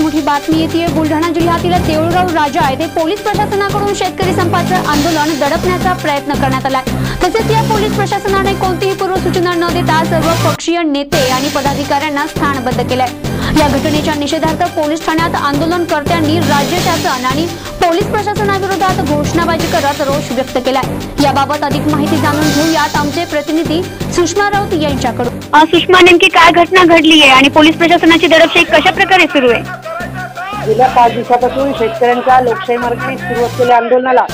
मोठी बातमी येते. बुलढाणा जिल्ह्यातील देऊळगाव राजा येथे पोलीस प्रशासनाकडून शेतकरी संपाचं आंदोलन दडपण्याचा प्रयत्न करण्यात आलाय. तसेच या पोलीस प्रशासनाने कोणतीही पूर्वसूचना न देता सर्व पक्षीय नेते आणि पदाधिकाऱ्यांना स्थानबद्ध केलंय. या घटनेच्या निषेधार्थ पोलीस ठाण्यात आंदोलनकर्त्यांनी राज्य शासन आणि पोलीस प्रशासनाविरोधात घोषणाबाजी करत रोष व्यक्त केलाय. याबाबत अधिक माहिती जाणून घेऊयात आमचे प्रतिनिधी सुषमा राऊत यांच्याकडून. सुषमा नेमकी काय घटना घडली आहे आणि पोलीस प्रशासनाची दडपशाही कशा प्रकारे सुरू आहे? गेल्या पाच दिवसापासून शेतकऱ्यांच्या लोकशाही मार्गाने सुरू असलेल्या आंदोलनाला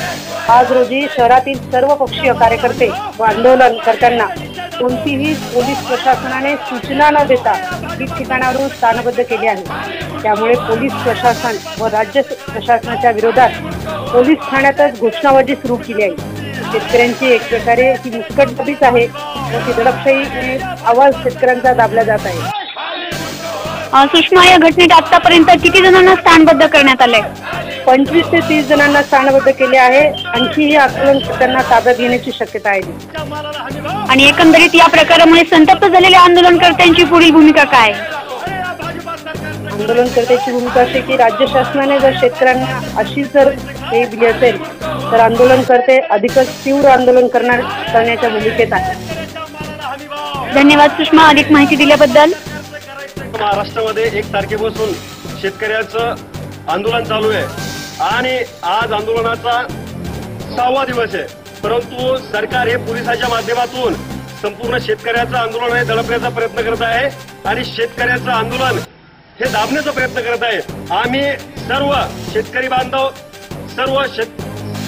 आज रोजी शहरातील सर्व पक्षीय कार्यकर्ते व आंदोलनकर्त्यांना कोणतीही पोलीस प्रशासनाने सूचना न देता ठिकठिकाणावरून स्थानबद्ध केले आहे. त्यामुळे पोलीस प्रशासन व राज्य प्रशासनाच्या विरोधात पोलीस ठाण्यातच घोषणाबाजी सुरू केली आहे. शेतकऱ्यांची एक प्रकारे ही मुस्कटबाबीच आहे व ती दडपशाही आवाज शेतकऱ्यांचा दाबला जात आहे. सुषमा या घटनेत आतापर्यंत किती जणांना स्थानबद्ध करण्यात आलंय? पंचवीस ते तीस जणांना स्थानबद्ध केले आहे. आणखीही आंदोलनकर्त्यांना ताब्यात घेण्याची शक्यता आहे. आणि एकंदरीत या प्रकारामुळे संतप्त झालेल्या आंदोलनकर्त्यांची पुढील भूमिका काय? आंदोलनकर्त्याची भूमिका अशी की राज्य शासनाने जर शेतकऱ्यांना अशी जर हे दिली असेल तर आंदोलनकर्ते अधिकच तीव्र आंदोलन करणार करण्याच्या भूमिकेत आहे धन्यवाद सुषमा अधिक माहिती दिल्याबद्दल. महाराष्ट्रामध्ये एक तारखेपासून शेतकऱ्याचं आंदोलन चालू आहे. आणि आज आंदोलनाचा सहावा दिवस आहे. परंतु सरकार हे पोलिसांच्या माध्यमातून संपूर्ण शेतकऱ्याचं आंदोलन हे दडपण्याचा प्रयत्न करत आहे. आणि शेतकऱ्याचं आंदोलन हे दाबण्याचा प्रयत्न करत आहे. आम्ही सर्व शेतकरी बांधव सर्व शेत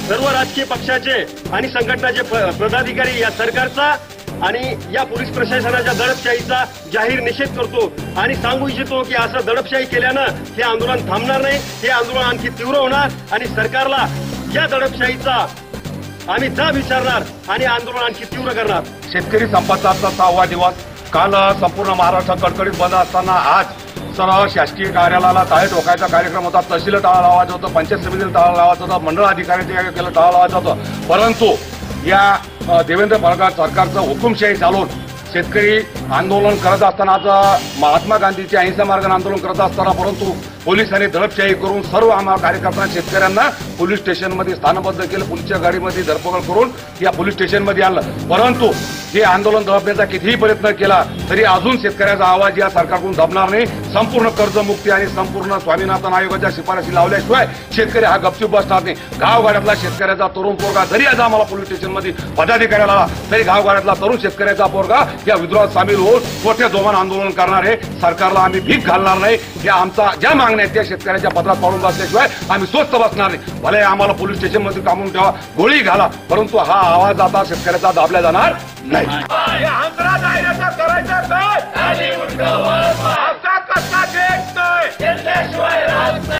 सर्व राजकीय पक्षाचे आणि संघटनाचे पदाधिकारी या सरकारचा आणि या पोलीस प्रशासनाच्या दडपशाहीचा जाहीर निषेध करतो आणि सांगू इच्छितो की असं दडपशाही केल्यानं हे आंदोलन थांबणार नाही. हे आंदोलन आणखी तीव्र होणार आणि सरकारला या दडपशाहीचा आम्ही जाब विचारणार आणि आंदोलन आणखी तीव्र करणार. शेतकरी संपाचा सहावा दिवस. काल संपूर्ण महाराष्ट्र कडकडीत बंद असताना आज सर्व शासकीय कार्यालयाला टाळे ठोकायचा कार्यक्रम होता. तहसील टाळा लावायचा होता पंचायत समितीला टाळा लावायचा होता मंडळ अधिकाऱ्यांच्या केलं टाळा लावायचा होता. परंतु या देवेंद्र फडणवीस सरकारचं हुकुमशाही चालून शेतकरी आंदोलन करत असताना महात्मा गांधीचे अहिंसा मार्गाने आंदोलन करत असताना परंतु पोलिसांनी दडपशाही करून सर्व आम्हाला कार्यकर्त्यांना शेतकऱ्यांना पोलीस स्टेशनमध्ये स्थानबद्ध केलं पोलीसच्या गाडीमध्ये धरपकड करून या पोलीस स्टेशनमध्ये आणलं. परंतु हे आंदोलन दडपण्याचा कितीही प्रयत्न केला तरी अजून शेतकऱ्याचा आवाज या सरकारकडून दबणार नाही. संपूर्ण कर्जमुक्ती आणि संपूर्ण स्वामीनाथन आयोगाच्या शिफारशी लावल्याशिवाय शेतकरी हा गपचूप बसणार नाही. गावगाड्यातला शेतकऱ्याचा तरुण पोरगा जरी आज आम्हाला पोलीस स्टेशनमध्ये पदाधिकाऱ्याला आला तरी गावगाड्यातला तरुण शेतकऱ्याचा पोरगा या विद्रोहात सामील होऊन मोठ्या जोमान आंदोलन करणार आहे. सरकारला आम्ही भीक घालणार नाही. या आमचा ज्या मागण्या आहेत त्या शेतकऱ्याच्या पत्रात पाडून बसल्याशिवाय आम्ही स्वस्त बसणार नाही. भले आम्हाला पोलीस स्टेशनमध्ये कामून ठेवा गोळी घाला परंतु हा आवाज आता शेतकऱ्याचा दाबला जाणार नाही.